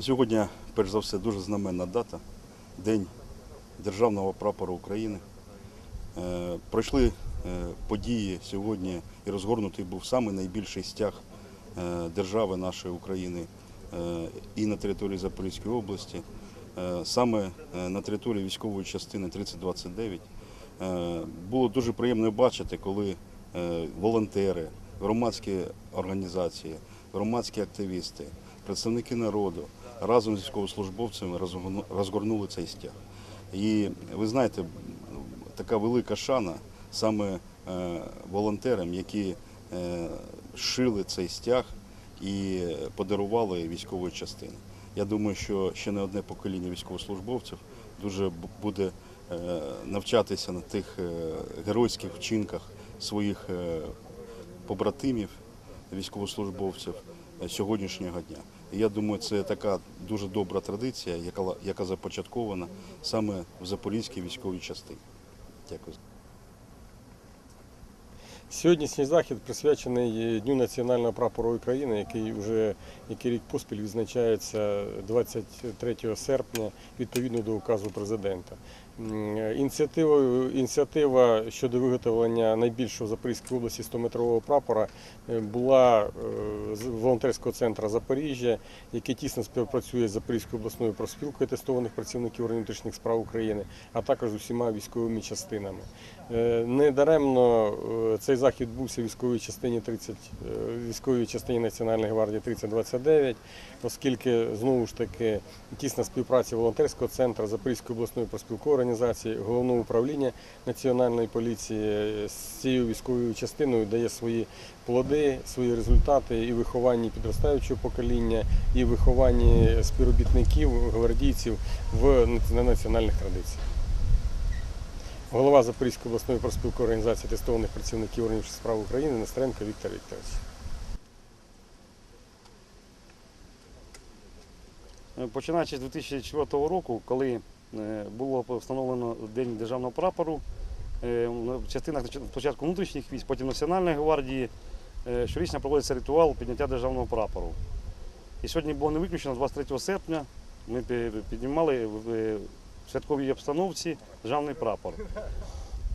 Сьогодні, перш за все, дуже знаменна дата День Державного прапору України. Е, Пройшли е, події сьогодні і розгорнутий був саме найбільший стяг е, держави нашої України і на території Запорізької області, саме на території військової частини 3029. Е, Було дуже приємно бачити, коли волонтери, громадські організації, громадські активісти, представники народу разом з військовослужбовцями розгорну- розгорнули цей стяг. І ви знаєте, така велика шана саме е, волонтерам, які е, шили цей стяг і подарували військової частини. Я думаю, що ще не одне покоління військовослужбовців дуже буде е, навчатися на тих геройських вчинках своїх побратимів, військовослужбовців сьогоднішнього дня. Я думаю, це така дуже добра традиція, яка, яка започаткована саме в Запорізькій військовій частині. Дякую. Сьогоднішній захід присвячений Дню національного прапору України, який вже який рік поспіль відзначається 23 серпня відповідно до указу президента. М, Ініціатива, ініціатива щодо виготовлення найбільшого в Запорізькій області 100-метрового прапора е, була е, з волонтерського центру Запоріжжя, який тісно співпрацює з Запорізькою обласною профспілкою тестованих працівників внутрішніх справ України, а також з усіма військовими частинами. Е, Недаремно е, цей захід відбувся в військовій частині 30, е, військовій частині Національної гвардії 3029, оскільки знову ж таки тісна співпраця волонтерського центру Запорізької обласної профспілкової організації, головного управління національної поліції з цією військовою частиною дає свої плоди, свої результати і вихованні підростаючого покоління, і в вихованні співробітників, гвардійців в національних традиціях. Голова Запорізької обласної профспілкової організації тестованих працівників органів справ України Нестеренко Віктор Вікторович. Починаючи з 2004 року, коли е, було встановлено День державного прапору, е, в частинах спочатку внутрішніх військ, потім Національної гвардії, е, щорічно проводиться ритуал підняття державного прапору. І сьогодні було не виключено 23 серпня. Ми піднімали в е, святковій обстановці державний прапор.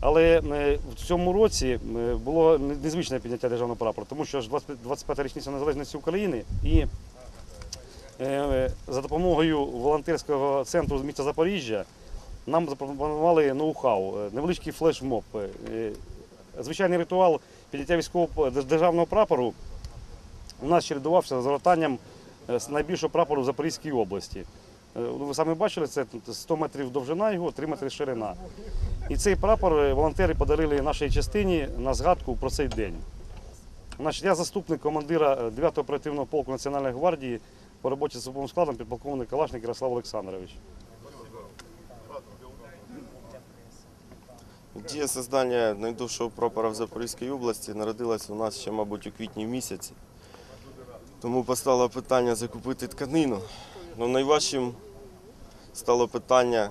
Але е, в цьому році е, було незвичне підняття державного прапору, тому що ж 25-та річниця незалежності України і Е, за допомогою волонтерського центру з міста Запоріжжя нам запропонували ноу-хау, е, невеличкий флешмоб. Е, Звичайний ритуал підняття військового державного прапору у нас чередувався з згортанням е, з найбільшого прапору в Запорізькій області. Е, ну, Ви самі бачили, це 100 метрів довжина його, 3 метри ширина. І цей прапор е, волонтери подарили нашій частині на згадку про цей день. Я заступник командира 9-го оперативного полку Національної гвардії по роботі з особовим складом підполковник Калашник Ярослав Олександрович. Ідея создання найдовшого прапора в Запорізькій області народилась у нас ще, мабуть, у квітні місяці. Тому постало питання закупити тканину. Ну, найважчим стало питання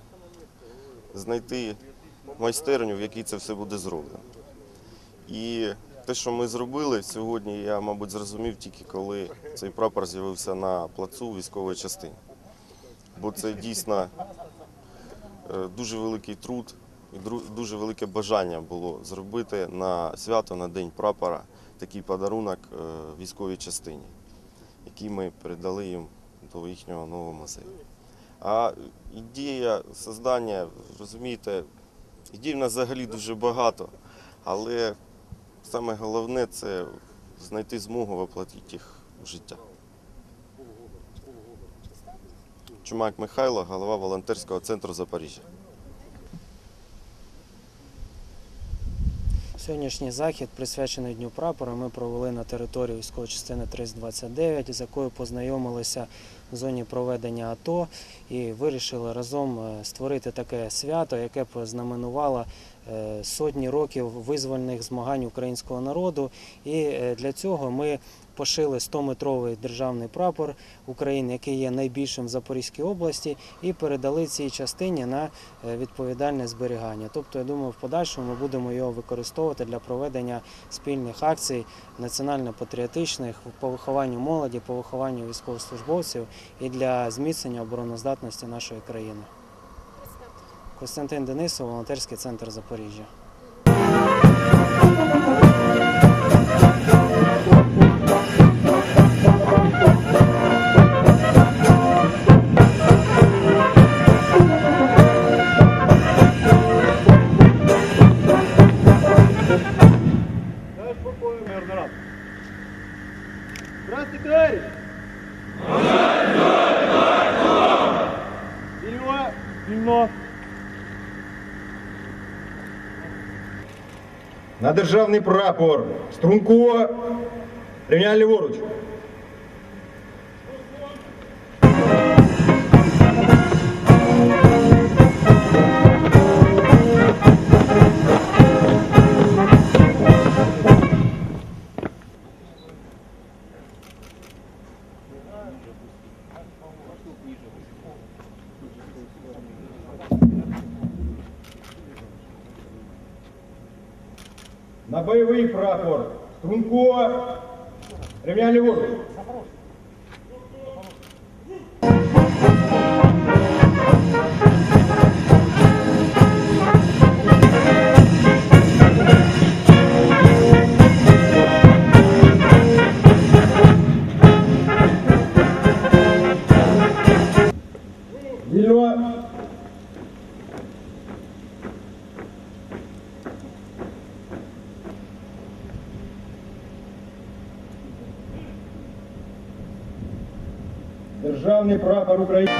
знайти майстерню, в якій це все буде зроблено. І те, що ми зробили сьогодні, я, мабуть, зрозумів тільки коли цей прапор з'явився на плацу військової частини. Бо це дійсно е, дуже великий труд і дуже велике бажання було зробити на свято, на День прапора такий подарунок е, військовій частині, який ми передали їм до їхнього нового музею. А ідея создання, розумієте, ідей в нас взагалі дуже багато, але саме головне це знайти змогу воплотити їх в життя. Чумак Михайло, голова волонтерського центру Запоріжжя. Сьогоднішній захід, присвячений Дню прапора, ми провели на території військової частини 329, з якою познайомилися в зоні проведення АТО і вирішили разом е, створити таке свято, яке б знаменувало сотні років визвольних змагань українського народу. І е, для цього ми пошили 100-метровий державний прапор України, який є найбільшим в Запорізькій області, і передали цій частині на е, відповідальне зберігання. Тобто, я думаю, в подальшому ми будемо його використовувати для проведення спільних акцій національно-патріотичних по вихованню молоді, по вихованню військовослужбовців і для зміцнення обороноздатності нашої країни. Костянтин Денисов, волонтерський центр Запоріжжя. На державний прапор. Струнко. Рівняль ліворуч. На бойовий прапор. Струнко. Рівняль ліворуч. Вільно. Державний прапор України.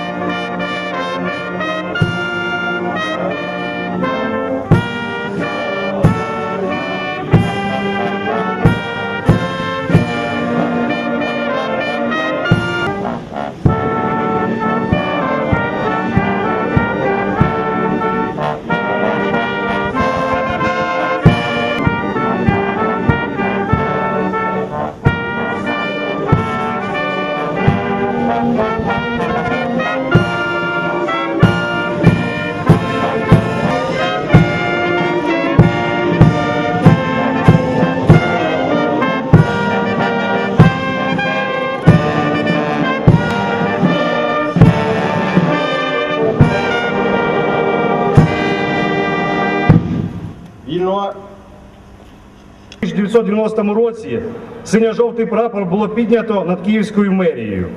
1990 році синьо-жовтий прапор було піднято над Київською мерією.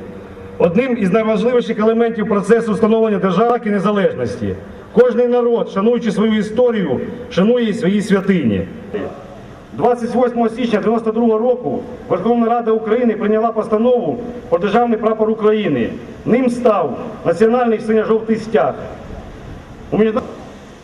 Одним із найважливіших елементів процесу встановлення держави і незалежності. Кожний народ, шануючи свою історію, шанує свої святині. 28 січня 92 року Верховна Рада України прийняла постанову про державний прапор України. Ним став національний синьо-жовтий стяг.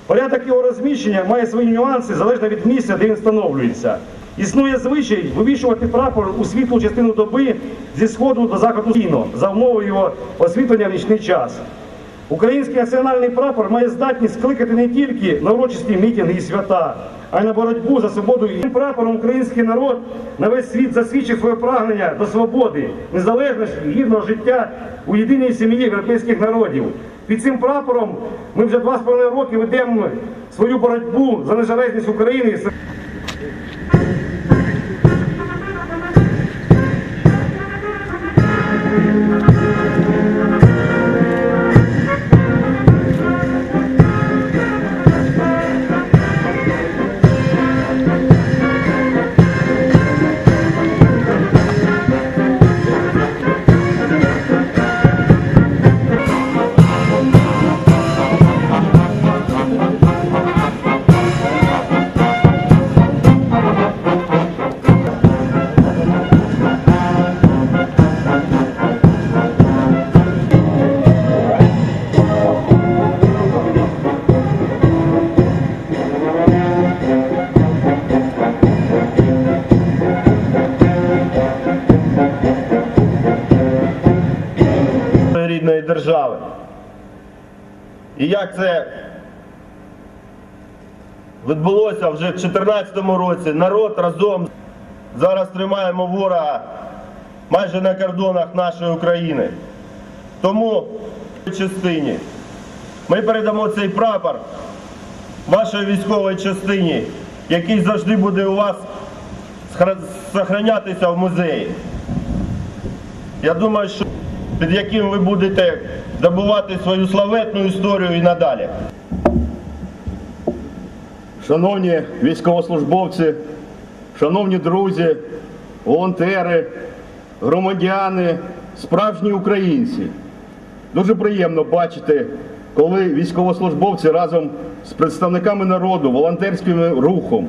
Порядок його розміщення має свої нюанси залежно від місця, де він встановлюється. Існує звичай вивішувати прапор у світлу частину доби зі сходу до заходу сіно за умови його освітлення в нічний час. Український національний прапор має здатність скликати не тільки на урочисті мітинги і свята, а й на боротьбу за свободу. І прапором український народ на весь світ засвідчив своє прагнення до свободи, незалежності, гідного життя у єдиній сім'ї європейських народів. Під цим прапором ми вже два з половиною роки ведемо свою боротьбу за незалежність України. Рідної. І як це відбулося вже в 2014 році, народ разом зараз тримаємо ворога майже на кордонах нашої України. Тому в частині ми передамо цей прапор вашій військовій частині, який завжди буде у вас зберігатися в музеї. Я думаю, що під яким ви будете добувати свою славетну історію і надалі. Шановні військовослужбовці, шановні друзі, волонтери, громадяни, справжні українці. Дуже приємно бачити, коли військовослужбовці разом з представниками народу, волонтерським рухом,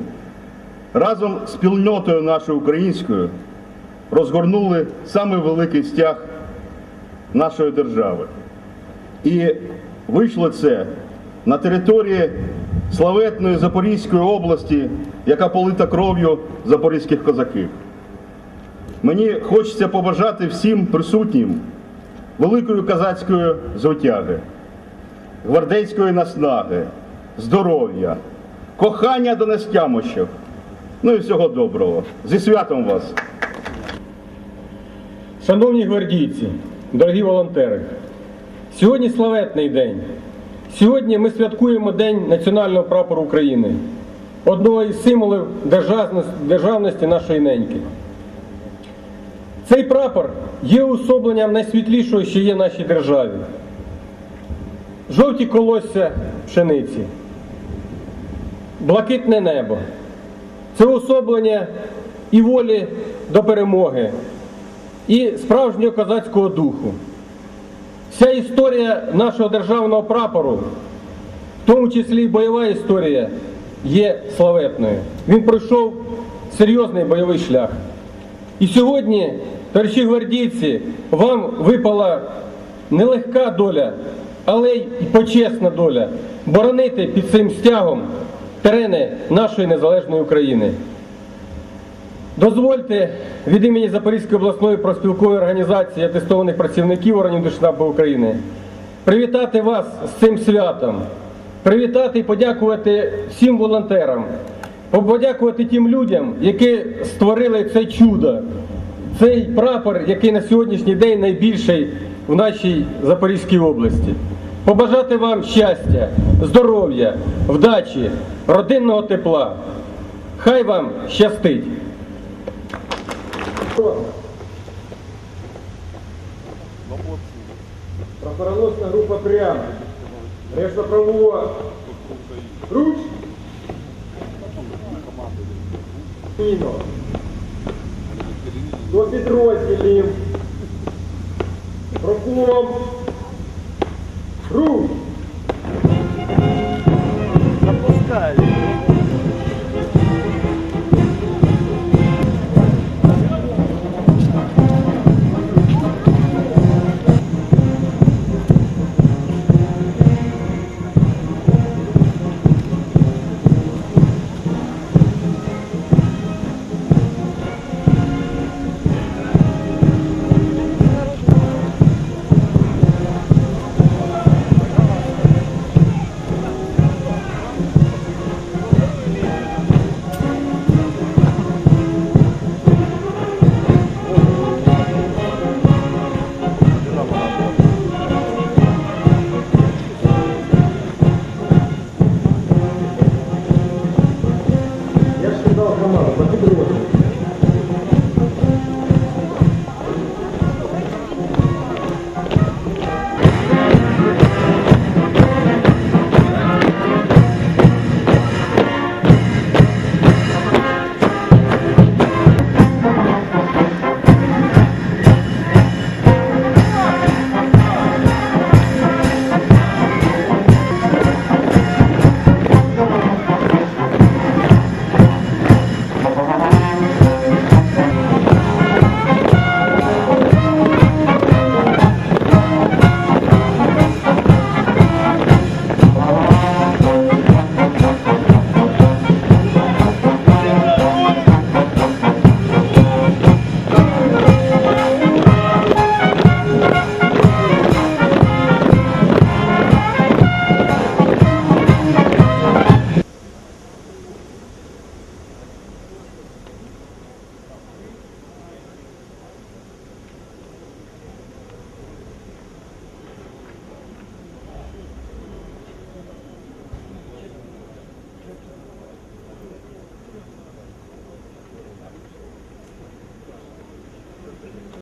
разом з спільнотою нашою українською розгорнули саме великий стяг нашої держави. І вийшло це на території славетної Запорізької області, яка полита кров'ю запорізьких козаків. Мені хочеться побажати всім присутнім великої козацької звитяги, гвардейської наснаги, здоров'я, кохання до нестямощів. Ну і всього доброго. Зі святом вас! Шановні гвардійці, дорогі волонтери, сьогодні славетний день. Сьогодні ми святкуємо День національного прапору України, одного із символів державності, нашої неньки. Цей прапор є уособленням найсвітлішого, що є в нашій державі. Жовті колосся пшениці, блакитне небо. Це уособлення і волі до перемоги, і справжнього козацького духу. Вся історія нашого державного прапору, в тому числі і бойова історія, є славетною. Він пройшов серйозний бойовий шлях. І сьогодні, товариші гвардійці, вам випала нелегка доля, але й почесна доля боронити під цим стягом терени нашої незалежної України. Дозвольте від імені Запорізької обласної профспілкової організації атестованих працівників органів Держнабу України привітати вас з цим святом, привітати і подякувати всім волонтерам, подякувати тим людям, які створили це чудо, цей прапор, який на сьогоднішній день найбільший в нашій Запорізькій області. Побажати вам щастя, здоров'я, вдачі, родинного тепла. Хай вам щастить! Хто? группа група прямо. Решта правова. Руч. Міно. До підрозділів. Прокуром. Руч. Запускай.